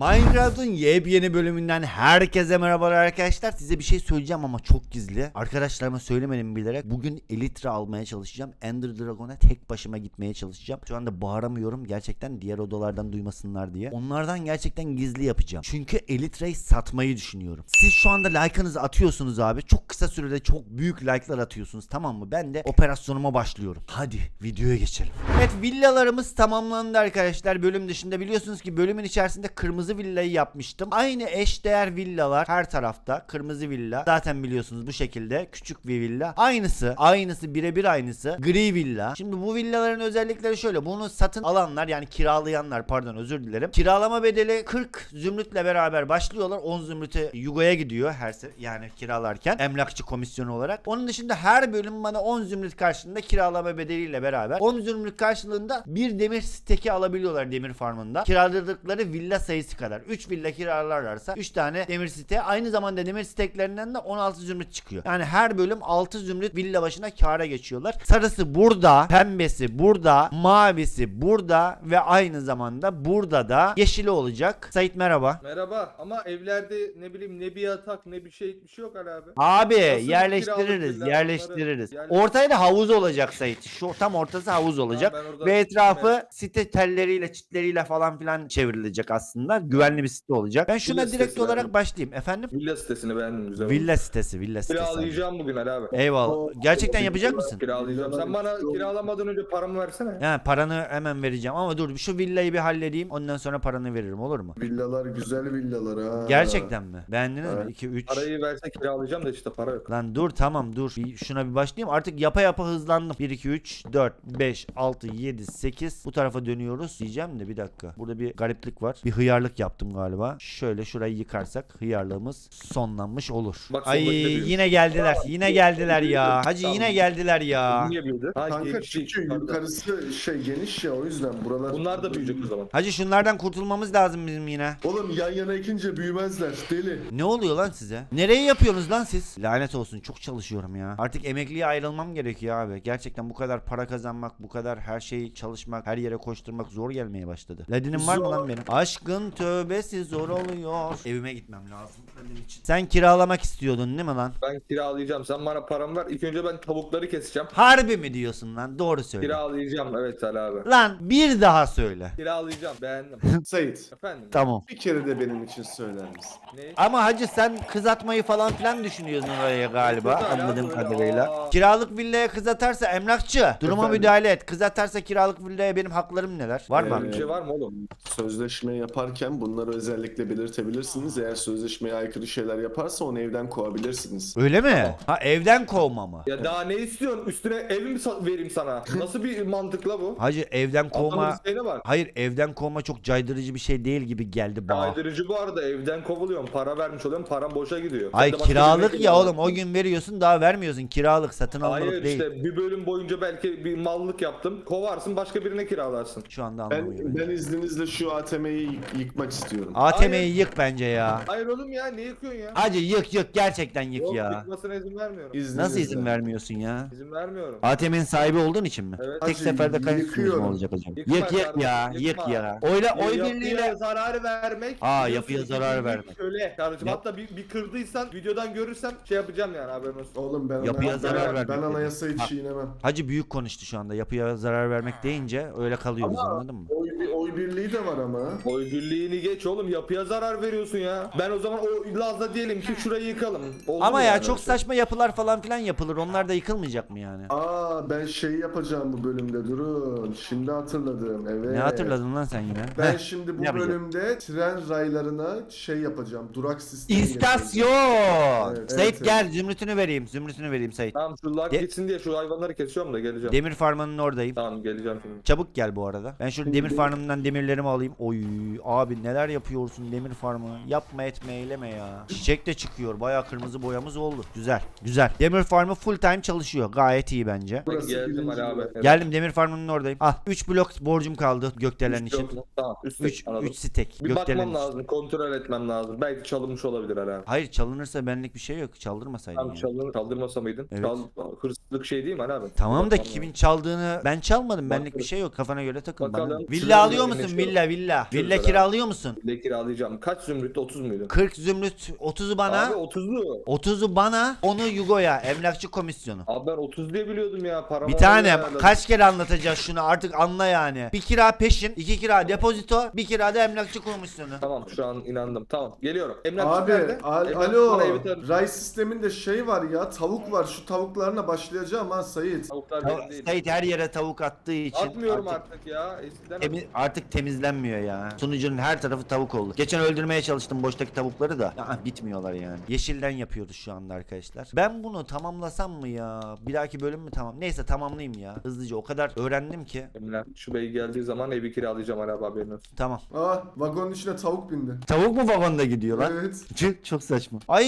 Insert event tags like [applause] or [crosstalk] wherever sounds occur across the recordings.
Minecraft'ın yepyeni bölümünden herkese merhabalar arkadaşlar. Size bir şey söyleyeceğim ama çok gizli. Arkadaşlarıma söylemedim bilerek. Bugün Elytra almaya çalışacağım. Ender Dragon'a tek başıma gitmeye çalışacağım. Şu anda bağıramıyorum gerçekten diğer odalardan duymasınlar diye. Onlardan gerçekten gizli yapacağım. Çünkü Elytra'yı satmayı düşünüyorum. Siz şu anda like'ınızı atıyorsunuz abi. Çok kısa sürede çok büyük like'lar atıyorsunuz tamam mı? Ben de operasyonuma başlıyorum. Hadi videoya geçelim. Evet villalarımız tamamlandı arkadaşlar. Bölüm dışında biliyorsunuz ki bölümün içerisinde kırmızı villayı yapmıştım. Aynı eşdeğer villalar her tarafta. Kırmızı villa. Zaten biliyorsunuz bu şekilde. Küçük bir villa. Aynısı. Aynısı birebir aynısı. Gri villa. Şimdi bu villaların özellikleri şöyle. Bunu satın alanlar yani kiralayanlar pardon özür dilerim. Kiralama bedeli 40 zümrütle beraber başlıyorlar. 10 zümrüte Yugo'ya gidiyor her se- yani kiralarken emlakçı komisyonu olarak. Onun dışında her bölüm bana 10 zümrüt karşılığında kiralama bedeliyle beraber 10 zümrüt karşılığında bir demir steki alabiliyorlar demir farmında. Kiraladıkları villa sayısı kadar. 3 villa kiralarlarsa 3 tane demir site. Aynı zamanda demir steklerinden de 16 zümrüt çıkıyor. Yani her bölüm 6 zümrüt villa başına kâra geçiyorlar. Sarısı burada, pembesi burada, mavisi burada ve aynı zamanda burada da yeşili olacak. Sait merhaba. Merhaba ama evlerde ne bileyim ne bir yatak ne bir şey bir şey yok Ali abi. Abi Nasıl yerleştiririz, kiralık yerleştiririz. villaları Ortaya da havuz olacak Sait. Şu tam ortası havuz olacak. ben orada- Ve etrafı site telleriyle, çitleriyle falan filan çevrilecek aslında. Güvenli bir site olacak. Ben şuna Villa direkt sitesi olarak yani. başlayayım. Efendim? Villa sitesini beğendim güzel. Villa sitesi, villa sitesi. abi. Kiralayacağım bugün Ali abi. Eyvallah. Gerçekten yapacak mısın? Kiralayacağım. Sen bana kiralamadan önce paramı versene. He paranı hemen vereceğim ama dur şu villayı bir halledeyim ondan sonra paranı veririm olur mu? Villalar güzel villalar ha. Gerçekten mi? Beğendiniz mi? Evet. 2 3 Parayı verse kiralayacağım da işte para yok. Lan dur tamam dur. Bir şuna bir başlayayım. Artık yapa yapa hızlandım. 1 2 3 4 5 6 7 8 bu tarafa dönüyoruz diyeceğim de bir dakika. Burada bir gariplik var. Bir hıyarlık yaptım galiba. Şöyle şurayı yıkarsak hıyarlığımız sonlanmış olur. Bak, Ay yine geldiler. Yine geldiler ya. Hacı yine geldiler ya. Niye büyüdü? Ha, Kanka değil, çünkü yukarıda. yukarısı şey geniş ya o yüzden buralar. Bunlar da büyüyecek o zaman. Hacı şunlardan kurtulmamız lazım bizim yine. Oğlum yan yana ikince büyümezler deli. Ne oluyor lan size? Nereye yapıyorsunuz lan siz? Lanet olsun çok çalışıyorum ya. Artık emekliye ayrılmam gerekiyor abi. Gerçekten bu kadar para kazanmak, bu kadar her şey çalışmak, her yere koşturmak zor gelmeye başladı. Ladin'in var mı lan benim? Aşkın tövbesi zor oluyor. Evime gitmem lazım Ladin için. Sen kiralamak istiyordun değil mi lan? Ben kiralayacağım. Sen bana paramı ver. İlk önce ben tavukları keseceğim. Harbi mi diyorsun lan? Doğru söyle. Kiralayacağım evet Ali abi. Lan bir daha söyle. Kiralayacağım beğendim. [laughs] Sait Efendim. Tamam. bir kere de benim için söyler misin? Ne? Ama hacı sen kız atmayı falan filan düşünüyorsun oraya galiba Yok, yok, anladığım kadarıyla. Aa. Kiralık villaya kız atarsa emlakçı duruma Efendim? müdahale et. Kız atarsa kiralık villaya benim haklarım neler? Var mı? Ee, Bir şey var mı oğlum? Sözleşme yaparken bunları özellikle belirtebilirsiniz. Eğer sözleşmeye aykırı şeyler yaparsa onu evden kovabilirsiniz. Öyle mi? Ha evden kovma mı? Ya daha ne istiyorsun? Üstüne ev mi sa- vereyim sana? [laughs] Nasıl bir mantıkla bu? Hacı evden Adamın kovma... isteğine bak. Hayır evden kovma çok caydırıcı bir şey değil gibi geldi bana. Kaydırıcı bu arada evden kovuluyorum. Para vermiş oluyorum. Param boşa gidiyor. Ay Sen de başka kiralık birine ya kirala. oğlum o gün veriyorsun daha vermiyorsun kiralık satın almalık Hayır değil. işte bir bölüm boyunca belki bir mallık yaptım. Kovarsın başka birine kiralarsın. Şu anda Ben, anlamıyorum. ben izninizle şu ATM'yi yık- yıkmak istiyorum. ATM'yi Hayır. yık bence ya. Hayır oğlum ya ne yıkıyorsun ya? Hacı yık yık gerçekten yık Yok ya. yıkmasına izin vermiyorum. İzninizle. Nasıl izin vermiyorsun ya? İzin vermiyorum. ATM'nin sahibi olduğun için mi? Evet. Tek Hacı, seferde kaç yıkıyorum. mı olacak hocam? Yıkma Yık yık kardeşim, ya, yık yıkma. ya. Oyla oy Yapıya birliğiyle zarar vermek. Aa, biliyorsun yapıya ki zarar vermek. Köle kardeşim hatta bir, bir kırdıysan videodan görürsem şey yapacağım yani haberin olsun. Oğlum ben, Yapıya ben, zarar ben, vermek ben dedi. anayasa hiç Ha. çiğnemem. Hacı büyük konuştu şu anda. Yapıya zarar vermek deyince öyle kalıyoruz Ama- anladın mı? Oy, oy birliği de var ama. Oy birliğini geç oğlum yapıya zarar veriyorsun ya. Ben o zaman o Laz'da diyelim ki şurayı yıkalım. Oldu Ama mu ya yani çok öyle şey? saçma yapılar falan filan yapılır. Onlar da yıkılmayacak mı yani? Aa ben şeyi yapacağım bu bölümde durun. Şimdi hatırladım evet. Ne hatırladın lan sen yine? Ben Heh, şimdi bu yapacağım? bölümde tren raylarına şey yapacağım. Durak sistemi. İstasyon. Evet, Sait evet, gel zümrütünü vereyim. Zümrütünü vereyim Sait. Tamam şu lag De- gitsin diye şu hayvanları kesiyorum da geleceğim. Demir farmanın oradayım. Tamam geleceğim şimdi. Çabuk gel bu arada. Ben şöyle demir farmından demirlerimi alayım. Oy abi neler yapıyorsun demir farmı. Yapma etme eyleme ya. Çiçek de çıkıyor. Bayağı kırmızı boyamız oldu. Güzel. Güzel. Demir farmı full time çalışıyor. Gayet iyi bence. Burası Geldim birinci Ali abi. Evet. Geldim demir farmının oradayım. Ah 3 blok borcum kaldı gökdelen Üst için. yok. Tamam üst 3 anladım. 3 stek Bir gökdelen bakmam için. lazım, kontrol etmem lazım. Belki çalınmış olabilir herhalde. Hayır çalınırsa benlik bir şey yok. Çaldırmasaydın Tamam yani. çalın, çaldırmasa mıydın? Evet. Çal, hırsızlık şey değil mi Ali abi? Tamam da Bakmam kimin lazım. çaldığını ben çalmadım. Benlik bir şey yok. Kafana göre takıl. Bana. Bakalım. Villa Villa alıyor musun? Villa villa. Villa kiralıyor musun? Villa kiralayacağım. Kaç zümrüt? 30 muydu? 40 zümrüt 30'u bana. Abi 30'lu. 30'u bana, onu Yugo'ya. Emlakçı komisyonu. Abi ben 30 diye biliyordum ya. Param Bir tanem kaç kere anlatacağız şunu artık anla yani. Bir kira peşin, iki kira depozito, bir kira da emlakçı komisyonu. Tamam şu an inandım. Tamam geliyorum. Emlakçı Abi nerede? al- Emlakçı alo bana evi tanı- Ray sisteminde şey var ya tavuk var şu tavuklarına başlayacağım ha Sait. Tavuklar Ta- benim değil. Sait her yere tavuk attığı için Atmıyorum artık, artık, ya. Eskiden temi- artık temizlenmiyor ya. Sunucunun her tarafı tavuk oldu. Geçen öldürmeye çalıştım boştaki tavukları da. Aa, bitmiyorlar yani. Yeşilden yapıyoruz şu anda arkadaşlar. Ben bunu tamamlasam mı ya? Bir dahaki bölüm mü tamam? Neyse tamamlayayım ya. Hızlıca o kadar öğrendim ki. Emlakçı bey geldiği zaman evi kiralayacağım araba haberin olsun. Tamam. Aa vagonun içine tavuk bindi. Tavuk mu vagonda gidiyor lan? Evet. [laughs] Çok, çok saçma. Ay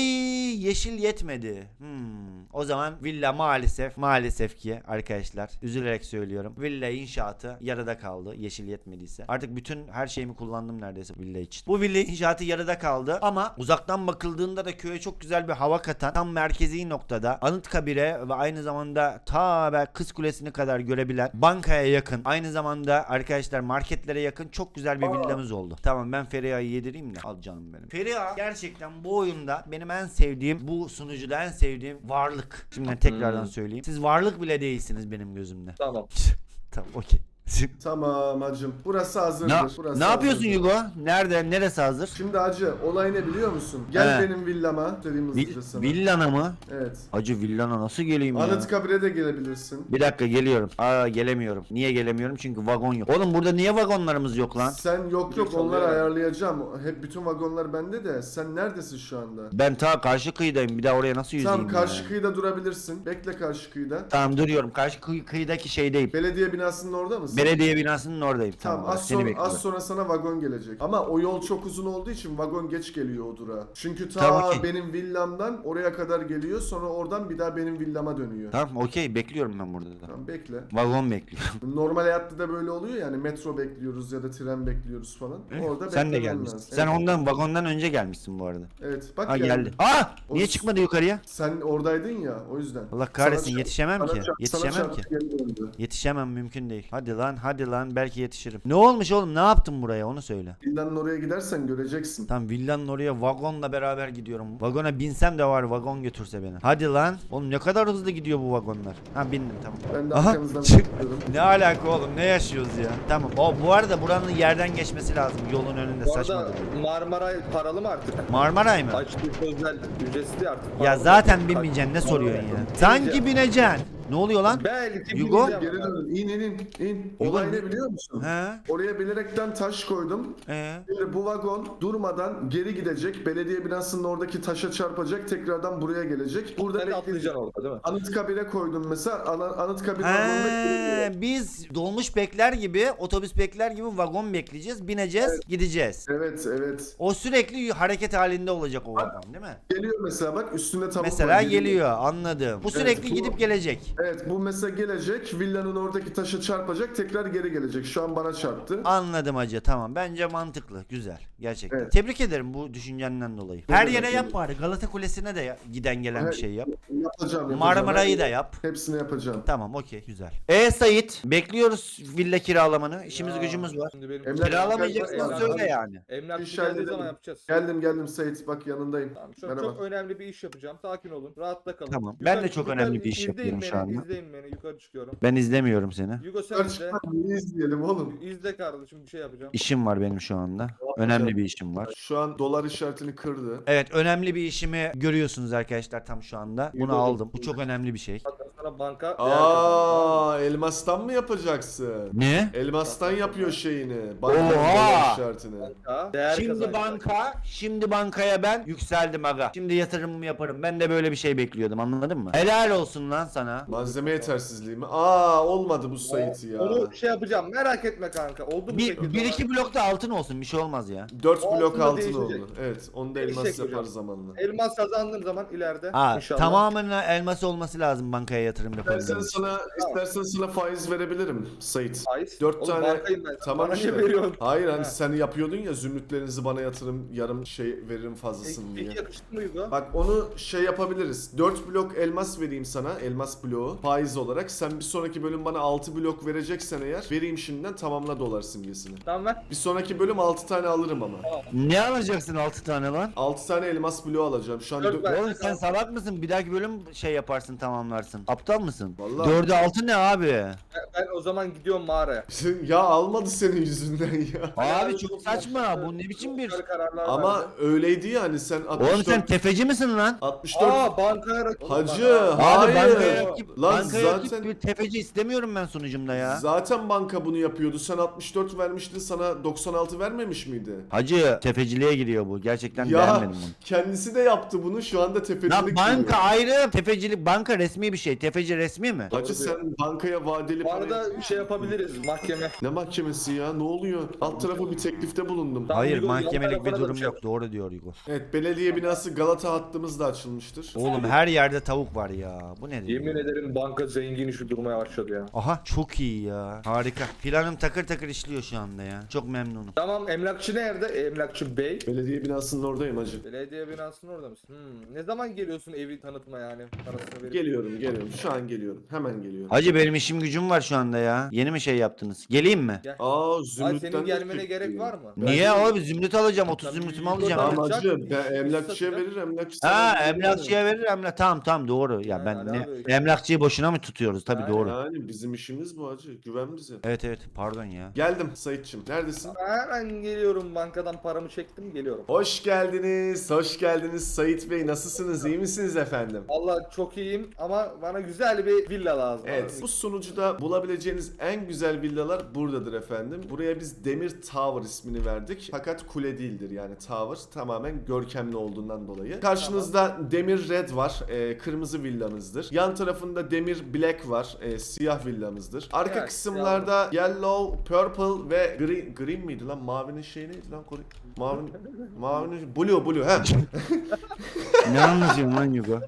yeşil yetmedi. Hmm. O zaman villa maalesef maalesef ki arkadaşlar üzülerek söylüyorum. Villa inşaatı yarıda kaldı. Yeşil yetmediyse. Artık bütün her şeyimi kullandım neredeyse villa için. Bu villa inşaatı yarıda kaldı ama uzaktan bakıldığında da köye çok güzel bir hava katan tam merkezi noktada Anıtkabir'e ve aynı zamanda ta Kız Kulesi'ne kadar görebilen bankaya yakın aynı zamanda arkadaşlar marketlere yakın çok güzel bir villamız oldu. Tamam ben Feriha'yı yedireyim de al canım benim. Feriha gerçekten bu oyunda benim en sevdiğim bu sunucuda en sevdiğim varlık. Şimdi tekrardan söyleyeyim. Siz varlık bile değilsiniz benim gözümde. Tamam. tamam okey. [laughs] Tamam hacım. Burası hazırdır. ne, Burası ne yapıyorsun hazırdır. Nerede? Neresi hazır? Şimdi hacı olay ne biliyor musun? Gel He. benim villama. Vil- hızlıca sana. villana mı? Evet. Acı villana nasıl geleyim ya? Anıtkabir'e de gelebilirsin. Bir dakika geliyorum. Aa gelemiyorum. Niye gelemiyorum? Çünkü vagon yok. Oğlum burada niye vagonlarımız yok lan? Sen yok yok Çalıyor onları yani. ayarlayacağım. Hep bütün vagonlar bende de. Sen neredesin şu anda? Ben ta karşı kıyıdayım. Bir daha oraya nasıl yüzeyim Tamam karşı ya? kıyıda durabilirsin. Bekle karşı kıyıda. Tamam duruyorum. Karşı kıy- kıyıdaki şeydeyim. Belediye binasının orada mısın? Belediye binasının oradayım. Tamam, Tamam. az, seni sonra, az sonra sana vagon gelecek. Ama o yol çok uzun olduğu için vagon geç geliyor o durağa. Çünkü ta Tamam, okey. benim villamdan oraya kadar geliyor sonra oradan bir daha benim villama dönüyor. Tamam okey bekliyorum ben burada da. Tamam bekle. Vagon bekliyorum. [laughs] Normal hayatta da böyle oluyor yani metro bekliyoruz ya da tren bekliyoruz falan. Orada Sen de gelmişsin. lazım. Sen evet. ondan vagondan önce gelmişsin bu arada. Evet bak Ha geldi. geldi. Aa! Niye O- çıkmadı yukarıya? Sen oradaydın ya o yüzden. Allah kahretsin Sana yetişemem sana ki. Yetişemem ki. Yetişemem mümkün değil. Hadi lan hadi lan belki yetişirim. Ne olmuş oğlum ne yaptın buraya onu söyle. Villanın oraya gidersen göreceksin. Tam villanın oraya vagonla beraber gidiyorum. Vagona binsem de var vagon götürse beni. Hadi lan. Oğlum ne kadar hızlı gidiyor bu vagonlar. Ha bindim tamam. Ben de Aha, arkanızdan çık. bekliyorum. Ne alaka oğlum ne yaşıyoruz ya. Tamam. O bu arada buranın yerden geçmesi lazım. Yolun önünde Bu saçma arada. Marmaray paralı mı artık? Marmaray mı? Açtığı özel ücretsiz artık. Ya paralı. zaten binmeyeceksin ne soruyorsun ya. Sanki bineceksin. Ne oluyor lan? Belki bineceğim Geri dönün. İn in in. in. Olay ne biliyor musun? He? Oraya bilerekten taş koydum. Ee? Şimdi bu vagon durmadan geri gidecek. Belediye binasının oradaki taşa çarpacak. Tekrardan buraya gelecek. Burada Sen atlayacaksın orada değil mi? Anıtkabir'e koydum mesela. Ana, Anıtkabir He, biz dolmuş bekler gibi, otobüs bekler gibi vagon bekleyeceğiz, bineceğiz, gideceğiz. Evet evet. O sürekli hareket halinde olacak o vagon değil mi? Geliyor mesela bak üstünde tavuk Mesela var. geliyor anladım. Bu sürekli bu- gidip gelecek. Evet bu mesela gelecek. Villanın oradaki taşa çarpacak. Tekrar geri gelecek. Şu an bana çarptı. Anladım hacı tamam. Bence mantıklı. Güzel. Gerçekten. Evet. Tebrik ederim bu düşüncenden dolayı. Her yere yap bari. Galata Kulesi'ne de ya- giden gelen bir Evet. şey yap. Yapacağım yapacağım. Marmara'yı da yap. Hepsini yapacağım. Tamam okey güzel. E Sait bekliyoruz villa kiralamanı. İşimiz Ya, gücümüz var. Şimdi benim Emlak- Kiralamayacaksan Emlak- söyle yani. Emlakçı İş geldiği zaman yapacağız. Geldim geldim Sait bak yanındayım. Tamam, çok, Merhaba. çok önemli bir iş yapacağım. Sakin olun. Rahatla kalın. Tamam, ben de çok önemli bir iş yapıyorum şu anda. İzleyin beni. Yukarı çıkıyorum. Ben izlemiyorum seni. Yugo sen izle. izleyelim oğlum? İzle kardeşim bir şey yapacağım. İşim var benim şu anda. Önemli bir işim var. Şu an dolar işaretini kırdı. Evet önemli bir işimi görüyorsunuz arkadaşlar tam şu anda. Bunu aldım. Bu çok önemli bir şey. Hatta sana banka değer. Aa, elmastan mı yapacaksın? Ne? Elmastan yapıyor şeyini. Oha! Bankanın dolar işaretini. Ha, Değer Şimdi kazanacak. banka, şimdi bankaya ben yükseldim aga. Şimdi yatırımımı yaparım. Ben de böyle bir şey bekliyordum anladın mı? Helal olsun lan sana. Malzeme yetersizliği mi? Aa olmadı bu Sait ya. Onu şey yapacağım merak etme kanka. Oldu mu Bir, şekilde? bir iki blokta altın olsun bir şey olmaz ya. 4 O blok altında altın değişecek. oldu. Evet onu da Değişecek elmas hocam. yaparız zamanla. Elmas kazandığım zaman ileride Ha, inşallah. tamamen elması olması lazım bankaya yatırım yatırım İstersen sana, istersen sana faiz verebilirim Sait. Faiz. Dört Oğlum tane- bankayım ben. Tamam Bana işte. veriyorsun? Hayır hani Ha. sen yapıyordun ya zümrütlerinizi bana yatırım yarım şey veririm fazlasını diye. Peki? Bak onu şey yapabiliriz. 4 blok elmas vereyim sana. Elmas bloğu. Faiz olarak. Sen bir sonraki bölüm bana 6 blok vereceksen eğer. Vereyim şimdiden tamamla dolar simgesini. Tamam ver. Bir sonraki bölüm 6 tane alırım ama. Ne alacaksın 6 tane lan? 6 tane elmas bloğu alacağım. Şu an Dört dö- ver. Oğlum sen salak mısın? Bir dahaki bölüm şey yaparsın tamamlarsın. Aptal mısın? Vallahi- 4'e 6 ne abi? Ben, o zaman gidiyorum mağaraya. ya almadı senin yüzünden ya. Abi çok saçma. Bu ne biçim bir... güzel kararlar Ama verdi. öyleydi ya hani sen 64 Oğlum sen tefeci misin lan? 64 Aa bankaya rak- Oğlum Hacı, Abi Hayır. bankaya rakip, Lan bankaya zaten- rakip bir tefeci istemiyorum ben sunucumda ya. Zaten banka bunu yapıyordu. Sen 64 vermiştin sana 96 vermemiş miydi? Hacı tefeciliğe giriyor bu. Gerçekten Ya beğenmedim bunu. kendisi de yaptı bunu. Şu anda tefecilik Lan banka ayrı, tefecilik banka resmi bir şey. Tefeci resmi mi? Hacı sen bankaya vadeli para... arada bir şey yapabiliriz mahkeme. Ne mahkemesi ya? Ne oluyor? Alt tarafı bir teklifte bulundum. Tamam, Hayır mahkemelik bir durum yok. Doğru diyor Yugo. Evet belediye binası Galata hattımız da açılmıştır. Oğlum her yerde tavuk var ya. Bu nedir? Yemin ederim banka zengin işi durmaya başladı ya. Aha çok iyi ya. Harika. Planım takır takır işliyor şu anda ya. Çok memnunum. Tamam emlakçı nerede? Emlakçı bey. Belediye binasının oradayım hacı. Belediye binasının orada mısın? Hmm. Ne zaman geliyorsun evi tanıtma yani? Parasını verip. Geliyorum geliyorum. Şu an geliyorum. Hemen geliyorum. Hacı benim işim gücüm var şu anda ya. Yeni mi şey yaptınız? Geleyim mi? Gel. Aa Ay zümrütten senin de gelmene gerek var mı? Niye abi zümrüt alacağım 30 Tabii, zümrütümü alacağım. Alacak, ben emlakçıya verir emlakçı Ha sana verir. emlakçıya verir emlak. Tamam tamam doğru. Ya Ha, ben Ali ne abi. emlakçıyı boşuna mı tutuyoruz? Tabii Yani. doğru. Yani bizim işimiz bu hacı. Güven bize. Evet evet pardon ya. Geldim Saitçim. Neredesin? Hemen geliyorum bankadan paramı çektim geliyorum. Hoş geldiniz. Hoş geldiniz Sait Bey. Nasılsınız? İyi misiniz efendim? Valla çok iyiyim ama bana güzel bir villa lazım. Evet, bu sunucuda bulabileceğiniz en güzel villalar buradadır efendim. Buraya biz Demir Tower ismini verdik. Fakat kule değildir yani tower. Tamamen görkemli olduğundan dolayı. Karşınızda Demir Red var. e, kırmızı villanızdır. Yan tarafında Demir Black var. e, siyah villamızdır. Arka Evet, kısımlarda Yellow, Purple ve Green, green miydi lan? Mavinin şey neydi lan? Kore- Mavinin, mavinin, Blue, Blue. He. [laughs] ne anlatıyorsun lan Yugo?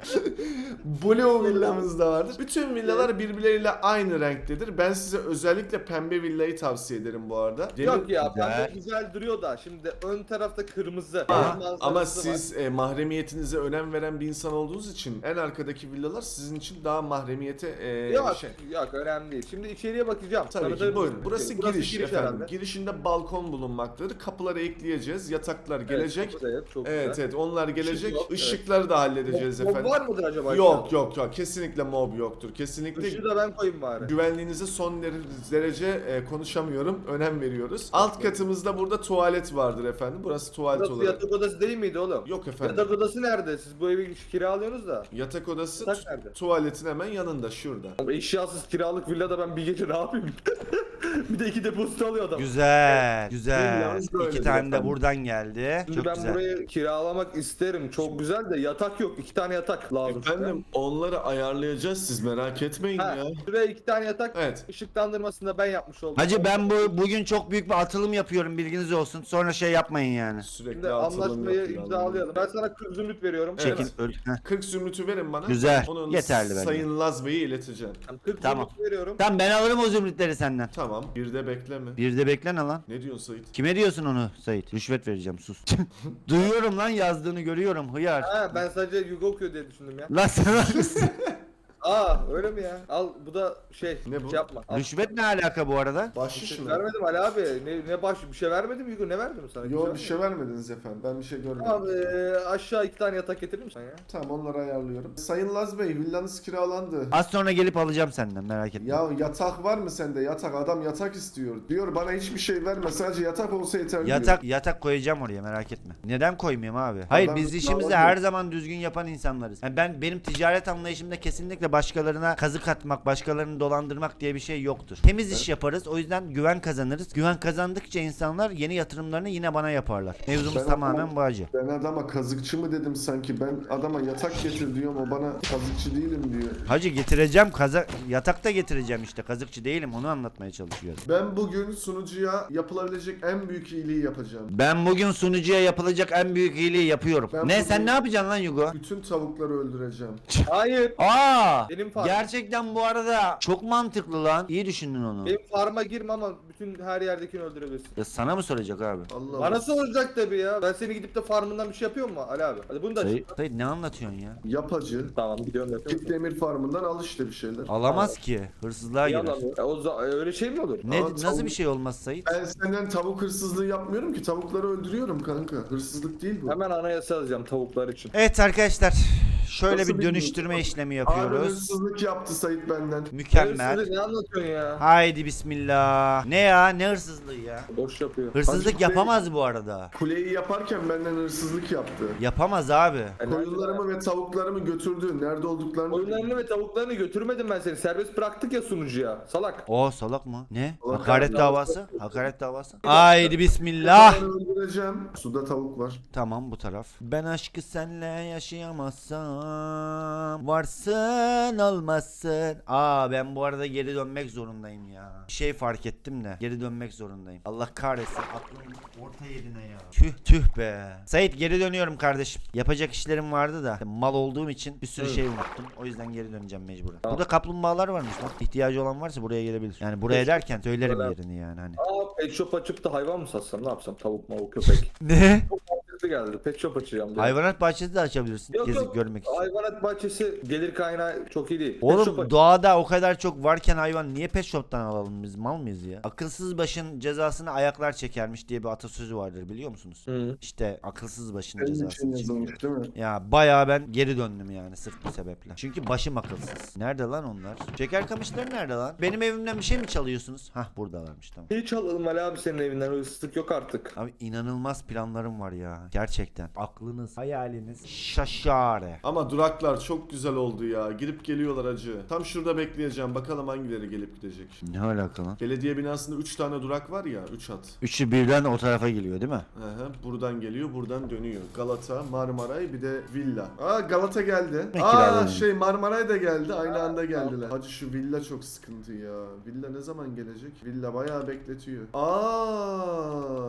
Blue villamız da vardır. Bütün villalar birbirleriyle aynı renktedir. Ben size özellikle pembe villayı tavsiye ederim bu arada. Yok ya pembe güzel duruyor da şimdi ön tarafta kırmızı. Ama, manzarası ama var. siz e, mahremiyetinize önem veren bir insan olduğunuz için en arkadaki villalar sizin için daha mahremiyete e, Yok şey. yok önemli değil. Şimdi içeriye bakacağım. Tabii ki Tanıtır buyurun. mısın Burası, giriş, efendim. herhalde. Girişinde balkon bulunmaktadır. Kapıları ekleyeceğiz. Yataklar gelecek. Evet, çok güzel, çok Evet güzel. evet onlar gelecek. yok, evet. Işıkları da halledeceğiz Mob- mob efendim. var mıdır acaba? Yok yok yok. Kesinlikle mob yoktur. Kesinlikle Işığı da ben koyayım bari. Güvenliğinize son dere- derece e, konuşamıyorum. Önem veriyoruz. Alt katımızda burada tuvalet vardır efendim. Burası tuvalet Burası olarak. yatak odası değil miydi oğlum? Yok efendim. Yatak odası nerede? Siz bu evi kiralıyorsunuz da. Yatak odası Yatak tu- nerede? tuvaletin hemen yanında şurada. Ama eşyasız kiralık villada ben bir gece ne yapayım? [laughs] [laughs] bir de iki depozito alıyor adam. Güzel. Güzel. İki tane de efendim. buradan geldi. Şimdi Çok ben güzel. burayı kiralamak isterim. Çok güzel de yatak yok. İki tane yatak lazım. Efendim onları ayarlayacağız siz merak etmeyin Ha, ya. şuraya iki tane yatak. Evet. Işıklandırmasını da ben yapmış oldum. Hacı ben bu bugün çok büyük bir atılım yapıyorum bilginiz olsun. Sonra şey yapmayın yani. Sürekli Şimdi atılım anlaşmayı yapıyor imzalayalım. Ben sana 40 zümrüt veriyorum. Evet. Çekin. öl- Heh. 40 zümrütü verin bana. Güzel. Onu Yeterli bence. Sayın Laz Bey'e ileteceğim. Tamam, 40 Tamam. zümrüt veriyorum. Tamam ben alırım o zümrütleri senden. Tamam. Bir de bekleme. Bir de beklene lan. Ne diyorsun Sait? Kime diyorsun onu Sait? Rüşvet vereceğim sus. [laughs] Duyuyorum lan yazdığını görüyorum hıyar. Ha ben sadece Yugo okuyor diye düşündüm ya. Lan sana [laughs] Aa öyle mi ya? Al bu da şey. Ne bu? Şey yapma. Al. Rüşvet ne alaka bu arada? Bahşiş mi? Vermedim Ali abi. Ne, ne baş bir şey vermedim Yugo ne verdim sana? Yok Güzel bir mi? şey vermediniz efendim. Ben bir şey görmedim. Tamam eee, aşağı iki tane yatak getirir misin ya? Tamam onları ayarlıyorum. Sayın Laz Bey villanız kiralandı. Az sonra gelip alacağım senden merak etme. Ya yatak var mı sende? Yatak. Adam yatak istiyor. Diyor bana hiçbir şey verme. Sadece yatak olsa yeter diyor. Yatak yatak koyacağım oraya merak etme. Neden koymayayım abi? Hayır Adam biz işimizi her zaman düzgün yapan insanlarız. Yani ben benim ticaret anlayışımda kesinlikle başkalarına kazık atmak, başkalarını dolandırmak diye bir şey yoktur. Temiz iş yaparız. O yüzden güven kazanırız. Güven kazandıkça insanlar yeni yatırımlarını yine bana yaparlar. Mevzumuz Ben tamamen anlamadım. bu acı. Ben adama kazıkçı mı dedim sanki. Ben adama yatak getir diyorum. O bana kazıkçı değilim diyor. Hacı getireceğim kaza yatak da getireceğim işte. Kazıkçı değilim onu anlatmaya çalışıyorum. Ben bugün sunucuya yapılabilecek en büyük iyiliği yapacağım. Ben bugün sunucuya yapılacak en büyük iyiliği yapıyorum. Ben ne bugün- sen ne yapacaksın lan Yugo? Bütün tavukları öldüreceğim. Hayır. Aa! Benim farm. Gerçekten bu arada çok mantıklı lan. İyi düşündün onu. Benim farma girme ama bütün her yerdekini öldürebilirsin. Ya sana mı soracak abi? Allah Bana soracak tabii ya. Ben seni gidip de farmından bir şey yapıyor mu Ali abi? Hadi bunu da Sayın, açıkla. Sayın ne anlatıyorsun ya? Yapacı. Tamam gidiyorum yapıyorum. Git demir farmından al işte bir şeyler. Alamaz ki. Hırsızlığa girer. Yalan. E, o za- öyle şey mi olur? Ne Ama nasıl tavuk- bir şey olmaz Sayit? Ben senden tavuk hırsızlığı yapmıyorum ki. Tavukları öldürüyorum kanka. Hırsızlık değil bu. Hemen anayasa yazacağım tavuklar için. Evet arkadaşlar. Şöyle Nasıl bir dönüştürme dönüştürme? işlemi Abi yapıyoruz. hırsızlık yaptı Sait benden. Mükemmel. Hırsızlık ne anlatıyorsun ya? Haydi bismillah. Ne ya? Ne hırsızlığı ya? Boş yapıyor. Hırsızlık Hacı yapamaz bu arada. Kuleyi yaparken benden hırsızlık yaptı. Yapamaz abi. Koyunlarımı ve tavuklarımı götürdü. Nerede olduklarını Oyunlarını ve tavuklarını götürmedim ben seni. Serbest bıraktık ya sunucuya. Salak. O salak mı? Ne? Salak Hakaret abi. davası? Hakaret davası? Haydi bismillah. Öldüreceğim. Suda tavuk var. Tamam bu taraf. Ben aşkı senle yaşayamazsam Varsın olmazsın Aa ben bu arada geri dönmek zorundayım ya. Bir şey fark ettim de geri dönmek zorundayım. Allah kahretsin aklım orta yerine ya. Tüh tüh be. Sait geri dönüyorum kardeşim. Yapacak işlerim vardı da mal olduğum için bir sürü şey unuttum. O yüzden geri döneceğim mecburen. Burada kaplumbağalar varmış lan. İhtiyacı olan varsa buraya gelebilir. Yani buraya derken söylerim yerini yani hani. Aa pet shop açıp da hayvan mı satsam? Ne yapsam? Tavuk mavuk köpek. [laughs] Ne? Mantıklı geldi. Pet shop açacağım. dedim. Hayvanat bahçesi de açabilirsin Yok, gezip yok. görmek için Hayvanat bahçesi gelir kaynağı çok iyi değil. Pet shop Oğlum aç- doğada o kadar çok varken hayvan niye pet shop'tan alalım biz mal mıyız ya? Akılsız başın cezasını ayaklar çekermiş diye bir atasözü vardır biliyor musunuz? Hı. İşte akılsız başın Senin için cezasını çekiyor. yazılmış değil mi? Ya bayağı ben geri döndüm yani sırf bu sebeple. Çünkü başım akılsız. Nerede lan onlar? Şeker kamışları nerede lan? Benim evimden bir şey mi çalıyorsunuz? Hah buradalarmış tamam. Hiç alalım Ali abi senin evinden hırsızlık yok artık. Abi inanılmaz planlarım var ya. Gerçekten. Aklınız, hayaliniz şaşare. Ama duraklar çok güzel oldu ya. Gidip geliyorlar acı. Tam şurada bekleyeceğim. Bakalım hangileri gelip gidecek. Ne alaka lan? Belediye binasında 3 tane durak var ya. 3 hat. Üçü birden o tarafa geliyor değil mi? Hı hı, buradan geliyor, buradan dönüyor. Galata, Marmaray, bir de villa. Aa Galata geldi. Ne Aa kiraladın? şey Marmaray da geldi. Aynı anda geldiler. Hacı şu villa çok sıkıntı ya. Villa ne zaman gelecek? Villa bayağı bekletiyor. Aa!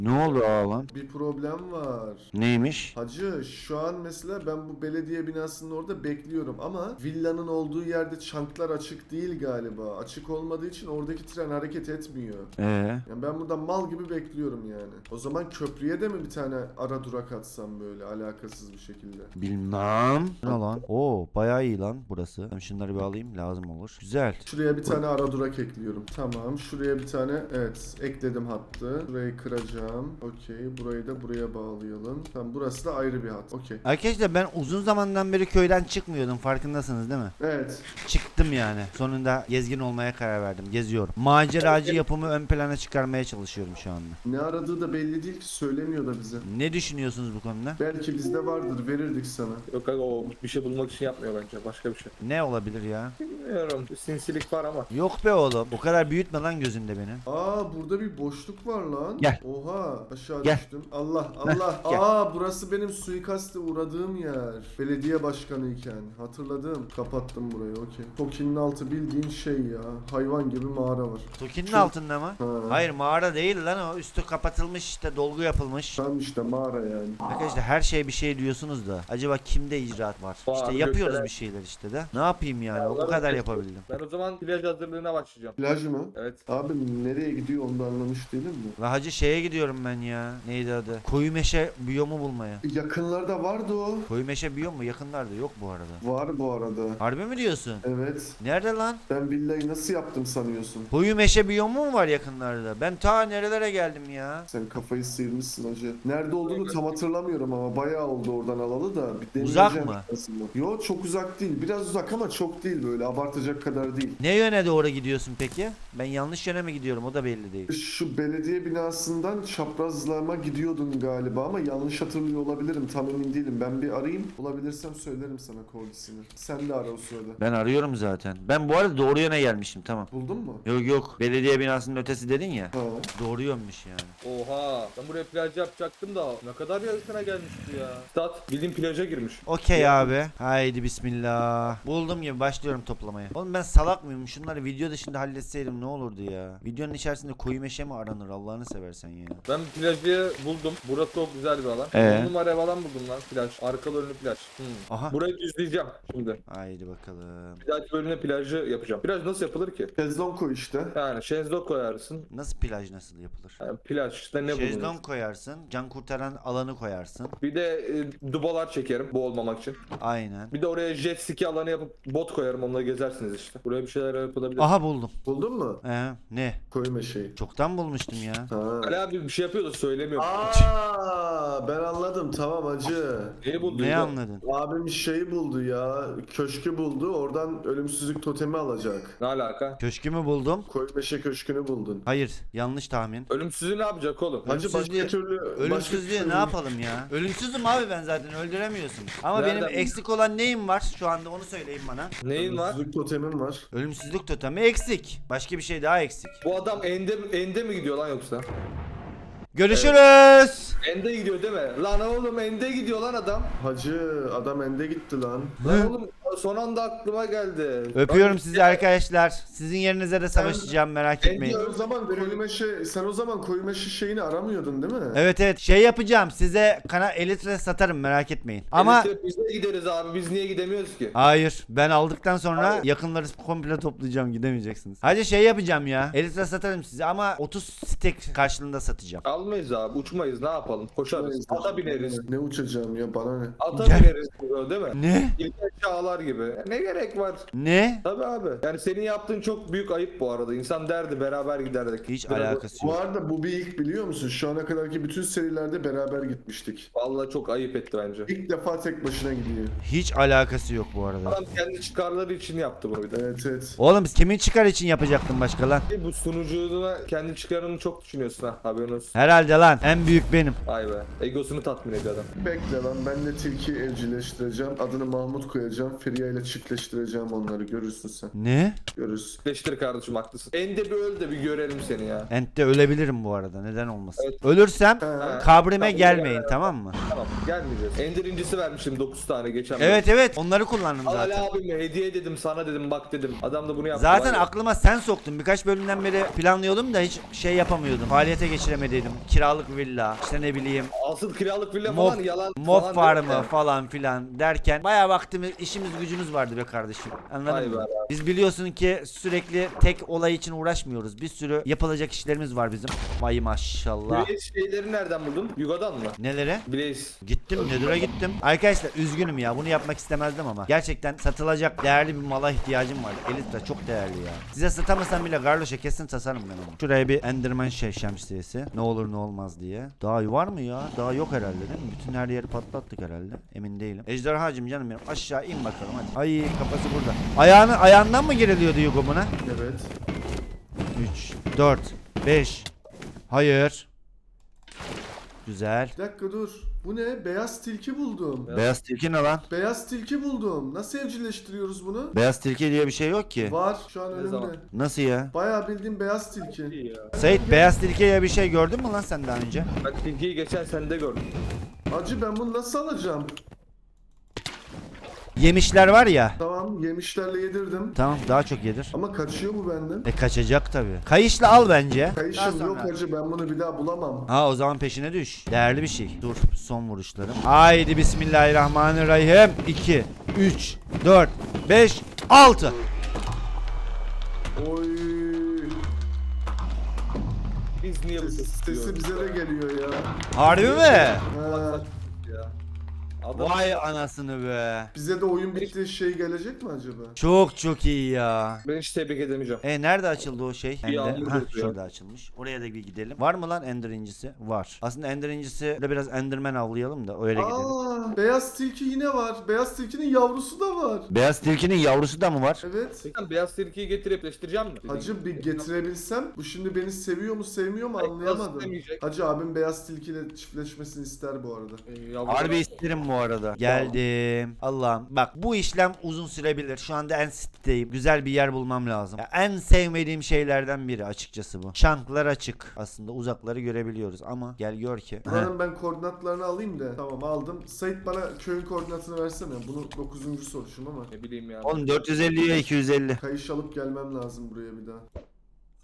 Ne oldu aa lan? Bir problem var. Neymiş? Hacı şu an mesela ben bu belediye binasının orada bekliyorum ama villanın olduğu yerde çanklar açık değil galiba. Açık olmadığı için oradaki tren hareket etmiyor. Ee? Yani ben burada mal gibi bekliyorum yani. O zaman köprüye de mi bir tane ara durak atsam böyle alakasız bir şekilde? Bilmem. Ne lan? Oo bayağı iyi lan burası. Ben şunları bir alayım lazım olur. Güzel. Şuraya bir tane ara durak ekliyorum. Tamam. Şuraya bir tane evet ekledim hattı. Burayı kıracağım. Okey. Burayı da buraya bağlayalım. Tamam burası da ayrı bir hat. Okey. Arkadaşlar ben uzun zamandan beri köyden çıkmıyordum farkındasınız değil mi? Evet. Çıktım yani. Sonunda gezgin olmaya karar verdim. Geziyorum. Maceracı yapımı ön plana çıkarmaya çalışıyorum şu anda. Ne aradığı da belli değil ki söylemiyor da bize. Ne düşünüyorsunuz bu konuda? Belki bizde vardır verirdik sana. Yok aga o bir şey bulmak için yapmıyor bence. Başka bir şey. Ne olabilir ya? Bilmiyorum. Bir sinsilik var ama. Yok be oğlum. O kadar büyütme lan gözünde beni. Aa burada bir boşluk var lan. Gel. Oha aşağı Gel. düştüm. Allah Allah. Gel. Aa burası benim suikaste uğradığım yer. Belediye başkanı iken. Hatırladım. Kapattım burayı okey. Toki'nin altı bildiğin şey ya. Hayvan gibi mağara var. Toki'nin Şu- altında mı? Ha. Hayır mağara değil lan o. Üstü kapatılmış işte dolgu yapılmış. Tam işte mağara yani. Arkadaşlar her şey bir şey diyorsunuz da acaba kimde icraat var? Var, İşte yapıyoruz gökdelen. bir şeyler işte de. Ne yapayım yani? O Vallahi kadar ben- yapabildim. Ben o zaman plaj hazırlığına başlayacağım. Plaj mı? Evet. Abi nereye gidiyor onu da anlamış değilim mi? La hacı şeye gidiyorum ben ya. Neydi adı? Koyu meşe biyomu bulmaya. Yakınlarda vardı o. Koyu meşe biyomu yakınlarda yok bu arada. Var bu arada. Harbi mi diyorsun? Evet. Nerede lan? Ben villayı nasıl yaptım sanıyorsun? Koyu meşe biyomu mu var yakınlarda? Ben ta nerelere geldim ya? Sen kafayı sıyırmışsın hacı. Nerede olduğunu tam hatırlamıyorum ama bayağı oldu oradan alalı da. Bir Uzak deneyeceğim mı? aslında. Yo çok uzak değil. Biraz uzak ama çok değil böyle. Abartacak kadar değil. Ne yöne doğru gidiyorsun peki? Ben yanlış yöne mi gidiyorum? O da belli değil. Şu belediye binasından çaprazlama gidiyordun galiba ama yanlış hatırlıyor olabilirim. Tam emin değilim. Ben bir arayayım. Bulabilirsem söylerim sana koordisini. Sen de ara o sırada. Ben arıyorum zaten. Ben bu arada doğru yöne gelmişim tamam. Buldun mu? Yok yok. Belediye binasının ötesi dedin ya. Ha. Doğru yönmüş yani. Oha. Ben buraya plaj yapacaktım da ne kadar yakına gelmişti ya. Stat bildiğin plaja girmiş. Okey abi. Haydi bismillah. Buldum gibi başlıyorum toplamaya. Oğlum ben salak mıyım? Şunları video dışında halletseydim ne olurdu ya? Videonun içerisinde koyu meşe mi aranır Allah'ını seversen ya. Ben plajı buldum. Burası o çok güzel bir alan. Ee? On numara ev alan buldum lan plaj. Arkalı önlü plaj. Hmm. Aha. Burayı düzleyeceğim şimdi. Haydi bakalım. Plaj bölümüne plajı yapacağım. Plaj nasıl yapılır ki? Şezlong koy işte. Yani şezlong koyarsın. Nasıl plaj nasıl yapılır? Yani plaj işte ne bulunur? Şezlong koyarsın, can kurtaran alanı koyarsın. Bir de e, dubalar çekerim boğulmamak için. Aynen. Bir de oraya jet ski alanı yapıp bot koyarım onunla gezersiniz işte. Buraya bir şeyler yapılabilir. Aha buldum. Buldun mu? Ee, ne? Koy meşeyi. Çoktan bulmuştum ya. Ha. Ali abi bir şey yapıyor da söylemiyor. [laughs] Aa, ben anladım tamam hacı. Neyi buldun? Ne anladın? Abim şeyi buldu ya. Köşkü buldu. Oradan ölümsüzlük totemi alacak. Ne alaka? Köşkü mü buldum? Koy meşe köşkünü buldun. Hayır, yanlış tahmin. Ölümsüzü ne yapacak oğlum? Hacı başka Ölümsüzlüğü- türlü... başka türlü- ne yapalım ya? Ölümsüzüm abi ben zaten öldüremiyorsun. Ama Nereden benim bildin? eksik olan neyim var? Şu anda onu söyleyin bana. Neyin var? Ölümsüzlük totemim var. Ölümsüzlük totemi eksik. Başka bir şey daha eksik. Bu adam ende, ende mi gidiyor lan yoksa? Görüşürüz. Ende gidiyor değil mi? Lan oğlum ende gidiyor lan adam. Hacı adam ende gitti lan. Lan oğlum son anda aklıma geldi. Öpüyorum Lan, sizi arkadaşlar. Sizin yerinize de savaşacağım merak Ben- etmeyin. Sen o zaman koyu meşe, sen o zaman koyu meşe şeyini aramıyordun değil mi? Evet evet şey yapacağım size kana elitre satarım merak etmeyin. Ama Elbette biz de gideriz abi biz niye gidemiyoruz ki? hayır ben aldıktan sonra yakınları komple toplayacağım gidemeyeceksiniz. Hadi şey yapacağım ya elitre satarım size ama 30 stek karşılığında satacağım. Almayız abi uçmayız ne yapalım koşarız ata bineriz Ne uçacağım ya bana ne? ata bineriz diyor, değil mi? Ne? İlkel çağlar gibi. Ne gerek var? Ne? Tabi abi. Yani senin yaptığın çok büyük ayıp bu arada. İnsan derdi beraber giderdik. Hiç Biraz- alakası Bu yok. arada bu bir ilk biliyor musun? Şu ana kadarki bütün serilerde beraber gitmiştik. Vallahi çok ayıp etti bence. İlk defa tek başına gidiyor. Hiç alakası yok bu arada. Adam kendi çıkarları için yaptı bunu bir de. Evet evet. Oğlum biz kimin çıkar için yapacaktım başka lan? Bu sunuculuğuna kendi çıkarını çok düşünüyorsun ha haberin olsun. Herhalde lan en büyük benim. Vay be. Egosunu tatmin ediyor adam. Bekle lan ben de tilki evcilleştireceğim. Adını Mahmut koyacağım. Feriha ile çiftleştireceğim onları. Görürsün sen. Ne? Görürsün. Leştir kardeşim haklısın. Ende bir öl de bir görelim seni ya. Ent'te ölebilirim bu arada neden olmasın. Evet. Ölürsem Ha. kabrime Tamam, gelmeyin gel. tamam mı? Tamam gelmeyeceğiz. Ender incisi vermiştim 9 tane geçen Evet evet onları kullandım Al Ali zaten. abime hediye dedim sana dedim bak dedim. Adam da bunu yaptı. Zaten var ya. aklıma sen soktun. Birkaç bölümden beri planlıyordum da hiç şey yapamıyordum. Faaliyete geçiremediydim. Kiralık villa, işte ne bileyim. Asıl kiralık villa Mob, falan yalan mob falan farmı değil mi? falan filan derken bayağı vaktimiz, işimiz gücümüz vardı be kardeşim. Anladın Vay mı? be. Biz biliyorsun ki sürekli tek olay için uğraşmıyoruz. Bir sürü yapılacak işlerimiz var bizim. Vay maşallah. Blaze şeyleri nereden buldun? Yugo'dan mı? Nelere? Blaze. Gittim Nether'a gittim. Arkadaşlar üzgünüm ya bunu yapmak istemezdim ama. Gerçekten satılacak değerli bir mala ihtiyacım var. Elitra çok değerli ya. Size satamasam bile Garloş'a kesin tasarım ben onu. Şuraya bir Enderman şey şemsiyesi. Ne olur ne olmaz diye. Daha var mı ya? Daha yok herhalde değil mi? Bütün her yeri patlattık herhalde. Emin değilim. Ejderhacım canım benim. Aşağı in bakalım hadi. Ay kafası burada. Ayağını ayağından mı giriliyordu Yugo buna? Evet. 3, 4, 5. Hayır. Güzel. Bir dakika dur. Bu ne? Beyaz tilki buldum. Beyaz tilki ne lan? Beyaz tilki buldum. Nasıl evcilleştiriyoruz bunu? Beyaz tilki diye bir şey yok ki. Var şu an önümde. zaman? Nasıl ya? Bayağı bildiğim beyaz tilki. İyi ya. Sait beyaz tilkiye bir şey gördün mü lan sen daha önce? Ben tilkiyi geçen sende gördüm. Acı ben bunu nasıl alacağım? Yemişler var ya. Tamam yemişlerle yedirdim. Tamam daha çok yedir. Ama kaçıyor mu benden? E kaçacak tabi. Kayışla al bence. Daha Kayışım sonra- yok acı ben bunu bir daha bulamam. Ha o zaman peşine düş. Değerli bir şey. Dur son vuruşlarım. Haydi bismillahirrahmanirrahim. 2, 3, 4, 5, 6. Oy. Biz niye bu Ses- sesi bize de geliyor ya. Harbi mi? Ha. Adam Vay anasını be. bize de oyun bitti şey gelecek mi acaba? Çok çok iyi ya. ben hiç tebrik edemeyeceğim. E nerede açıldı o şey? Bir Ender. yağmur Hah, şurada açılmış. Oraya da bir gidelim. Var mı lan Ender incisi? Var. Aslında Ender incisi de biraz Enderman avlayalım da öyle gidelim. Aa, beyaz tilki yine var. Beyaz tilkinin yavrusu da var. Beyaz tilkinin yavrusu da mı var? Evet. Sen beyaz tilkiyi getirip leştireceğim mi? Hacı bir getirebilsem bu şimdi beni seviyor mu sevmiyor mu Ay, anlayamadım. istemeyecek. Hacı abim beyaz tilkiyle çiftleşmesini ister bu arada. Ee, yavrum- Harbi isterim bu arada. Geldim. Allah'ım. Bak bu işlem uzun sürebilir. Şu anda en sitteyim. Güzel bir yer bulmam lazım. Ya en sevmediğim şeylerden biri açıkçası bu. Şanklar açık. Aslında uzakları görebiliyoruz ama gel gör ki. Buranın ben koordinatlarını alayım da. Tamam aldım. Sait bana köyün koordinatını versene. Bunu 9. soruşum ama. Ne bileyim ya. Oğlum 450'ye 250. Kayış alıp gelmem lazım buraya bir daha.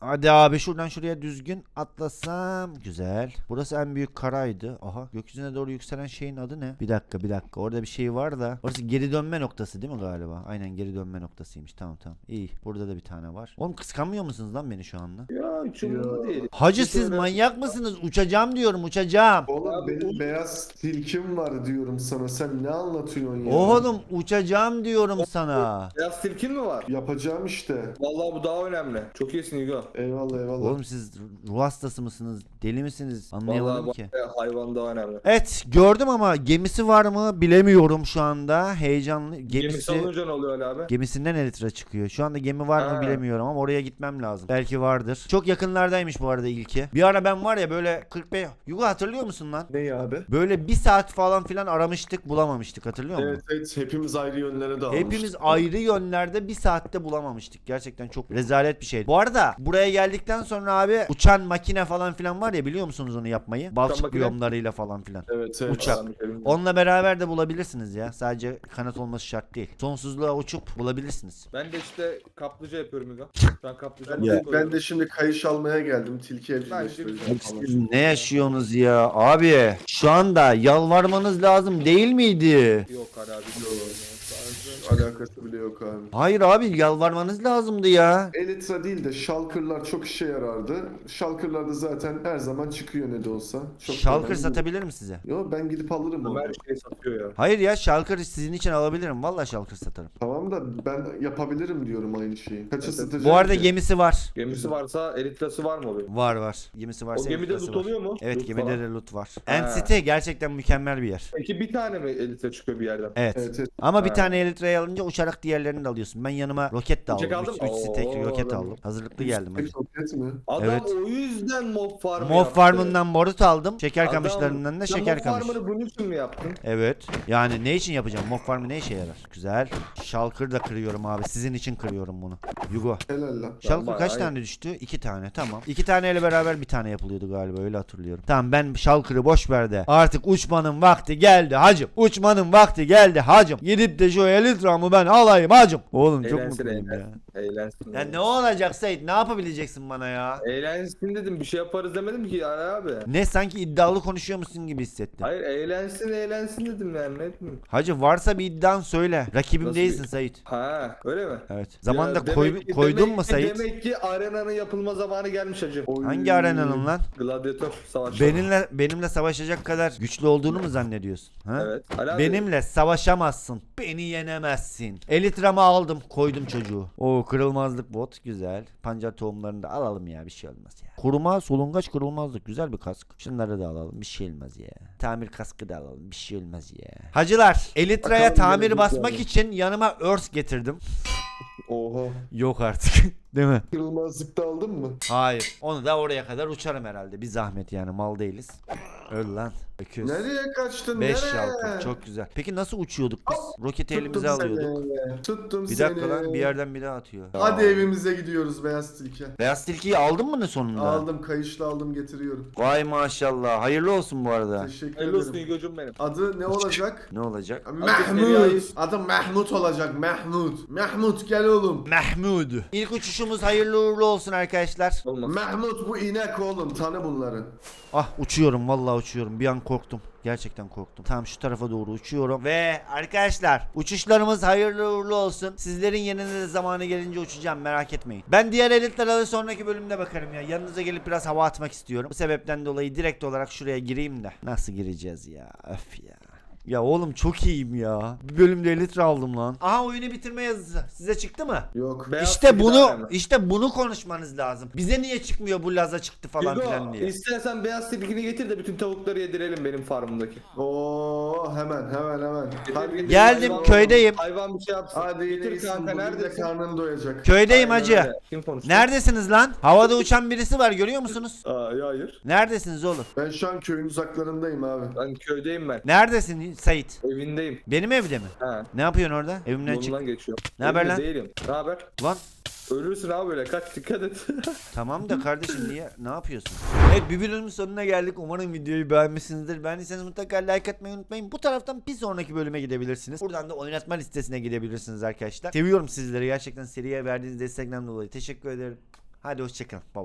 Hadi abi şuradan şuraya düzgün atlasam. Güzel. Burası en büyük karaydı. Aha gökyüzüne doğru yükselen şeyin adı ne? Bir dakika bir dakika. Orada bir şey var da. Orası geri dönme noktası değil mi galiba? Aynen geri dönme noktasıymış. Tamam tamam. İyi. Burada da bir tane var. Oğlum kıskanmıyor musunuz lan beni şu anda? Ya hiç umurumda değil. Hacı siz manyak mısınız? Uçacağım diyorum uçacağım. Oğlum benim beyaz tilkim var diyorum sana. Sen ne anlatıyorsun ya? Oğlum uçacağım diyorum sana. Beyaz tilkin mi var? Yapacağım işte. Vallahi bu daha önemli. Çok iyisin Hugo. Eyvallah eyvallah. Oğlum siz ruh hastası mısınız? Deli misiniz? Anlayamadım Vallahi ki. bak, hayvan daha önemli. Evet gördüm ama gemisi var mı bilemiyorum şu anda. Heyecanlı. Gemisi Gemisi alınca ne oluyor Ali abi? Gemisinden elitre çıkıyor. Şu anda gemi var mı Ha. bilemiyorum ama oraya gitmem lazım. Belki vardır. Çok yakınlardaymış bu arada ilki. Bir ara ben var ya böyle 45... Yugo hatırlıyor musun lan? Ne ya abi? Böyle bir saat falan filan aramıştık bulamamıştık hatırlıyor musun? Evet evet hepimiz ayrı yönlere dağılmıştık. Hepimiz ayrı yönlerde bir saatte bulamamıştık. Gerçekten çok rezalet bir şeydi. Bu arada buraya geldikten sonra abi uçan makine falan filan var ya biliyor musunuz onu yapmayı? Balçık makine? biyomlarıyla falan filan. Evet evet. Uçak. Onunla beraber de bulabilirsiniz ya. Sadece kanat olması şart değil. Sonsuzluğa uçup bulabilirsiniz. Ben de işte kaplıca yapıyorum Hugo. Ben kaplıca Ben, de, ben de şimdi kayış almaya geldim. Tilki evcilleştireceğim falan. Ne yaşıyorsunuz ya abi? Şu anda yalvarmanız lazım değil miydi? Yok abi. Alakası bile yok abi. Hayır abi yalvarmanız lazımdı ya. Elitra değil de şalkırlar çok işe yarardı. Şalkırlar da zaten her zaman çıkıyor ne de olsa. Çok Şalkır önemli. satabilir mi size? Yo ben gidip alırım onu. Ömer şey satıyor ya. Hayır ya şalkır sizin için alabilirim. Vallahi şalkır satarım. Tamam da ben yapabilirim diyorum aynı şeyi. Kaça Evet. satacağım Bu arada ki? gemisi var. Gemisi varsa elitrası var mı abi? Var var. Gemisi varsa O gemide elitrası loot var. oluyor mu? Evet Loot gemide falan. de loot var. Ha. Entity gerçekten mükemmel bir yer. Peki bir tane mi elitre çıkıyor bir yerden? Evet. Evet, evet. Ama bir Ha. tane elitreyi alınca uçarak diğerlerini de alıyorsun. Ben yanıma roket de Uçak aldım. aldın 3 mı? stack Oo, roket adam. aldım. Hazırlıklı geldim. hadi. Mi? Adam Evet. o yüzden mob farmı Mob yaptı. farmından borut aldım. Şeker Adam- kamışlarından da Sen şeker mob kamış. farmını bunun için mi yaptın? Evet. Yani ne için yapacağım? Mob farmı ne işe yarar? Güzel. Şalkır da kırıyorum abi. Sizin için kırıyorum bunu. Yugo. Helal lan. Şalkır kaç tane düştü? İki tane. Tamam. İki taneyle beraber bir tane yapılıyordu galiba. Öyle hatırlıyorum. Tamam ben şalkırı boş ver de. Artık uçmanın vakti geldi hacım. Uçmanın vakti geldi hacım. Gidip de şu elitramı ben alayım hacım. Oğlum çok Eğlensin, mutluyum ya. eğlensin. Eğlensin. Ya ne olacak Sait? Ne yapabileceksin bana ya? Eğlensin dedim bir şey yaparız demedim ki Ali abi. Ne sanki iddialı konuşuyormuşsun gibi hissettim. Hayır eğlensin eğlensin dedim yani ne etmeyeyim. Hacı varsa bir iddian söyle. Rakibim Nasıl değilsin bir- Sait. Ha öyle mi? Evet. Zamanında Ya koy- demek ki- koydun demek mu ki- Sait? Demek ki arenanın yapılma zamanı gelmiş hacı. Oy. Hangi arenanın lan? Gladyatör savaşı. Benimle benimle savaşacak kadar güçlü olduğunu mu zannediyorsun? Ha? Evet. Ali abi, Benimle savaşamazsın. Beni yenemezsin. Elitramı aldım, koydum çocuğu. O kırılmazlık bot güzel. Pancar tohumlarını da alalım ya bir şey olmaz ya. Kuruma, solungaç kırılmazlık güzel bir kask. Şunları da alalım bir şey olmaz ya. Tamir kaskı da alalım bir şey olmaz ya. Hacılar, Elitra'ya tamir basmak için yanıma örs getirdim. Oha. Yok artık. [laughs] Değil mi? Kırılmazlıkta aldın mı? Hayır. Onu da oraya kadar uçarım herhalde. Bir zahmet yani mal değiliz. Öl lan. Öküz. Nereye kaçtın? 5 nereye? şalkır çok güzel. Peki nasıl uçuyorduk biz? Roketi Tuttum elimize alıyorduk. Seni. Tuttum Bir seni. dakika lan bir yerden biri atıyor. Hadi evimize gidiyoruz beyaz tilki. Beyaz tilkiyi aldın mı ne sonunda? Aldım kayışla aldım getiriyorum. Vay maşallah. Hayırlı olsun bu arada. Teşekkür Hayırlı olsun ederim. Hugo'cum benim. Adı ne [laughs] olacak? Ne olacak? Mahmut. Adı Mahmut olacak. Mahmut. Mahmut gel oğlum. Mahmud. İlk uçuşumuz hayırlı uğurlu olsun arkadaşlar. Olmaz. Mahmut bu inek oğlum tanı bunları. Ah uçuyorum vallahi uçuyorum. Bir an korktum. Gerçekten korktum. Tam şu tarafa doğru uçuyorum. Ve arkadaşlar uçuşlarımız hayırlı uğurlu olsun. Sizlerin yerine de zamanı gelince uçacağım merak etmeyin. Ben diğer elitlere sonraki bölümde bakarım ya. Yanınıza gelip biraz hava atmak istiyorum. Bu sebepten dolayı direkt olarak şuraya gireyim de. Nasıl gireceğiz ya? Öf ya. Ya oğlum çok iyiyim ya. Bir bölümde elitre aldım lan. Aha oyunu bitirme yazısı. Size çıktı mı? Yok. Beyaz işte tilki bunu işte bunu konuşmanız lazım. Bize niye çıkmıyor bu laza çıktı falan filan Hugo diye. istersen beyaz tilkini getir de bütün tavukları yedirelim benim farmımdaki. Oo hemen hemen hemen. Hadi Getir, Geldim, hayvan- köydeyim. Hayvan bir şey yapsın. Hadi yine getir kanka Bugün de neredesin? karnın doyacak. Köydeyim Aynen hacı. öyle. Kim konuştu? Neredesiniz lan? Havada uçan birisi var görüyor musunuz? Aa, ya hayır. Neredesiniz oğlum? Ben şu an köyün uzaklarındayım abi. Ben köydeyim ben. Neredesin Sait? Evindeyim. Benim evde mi? Ha. Ne yapıyorsun orada? Evimden çık. Yolundan geçiyorum. Ne haber lan? Değilim. Ne haber? Lan Ölürsün abi böyle kaç dikkat et. [laughs] tamam da kardeşim niye ne yapıyorsun? Evet bir bölümün sonuna geldik. Umarım videoyu beğenmişsinizdir. Beğendiyseniz mutlaka like atmayı unutmayın. Bu taraftan bir sonraki bölüme gidebilirsiniz. Buradan da oynatma listesine gidebilirsiniz arkadaşlar. Seviyorum sizleri. Gerçekten seriye verdiğiniz destekten dolayı teşekkür ederim. Hadi hoşçakalın. Bye bye.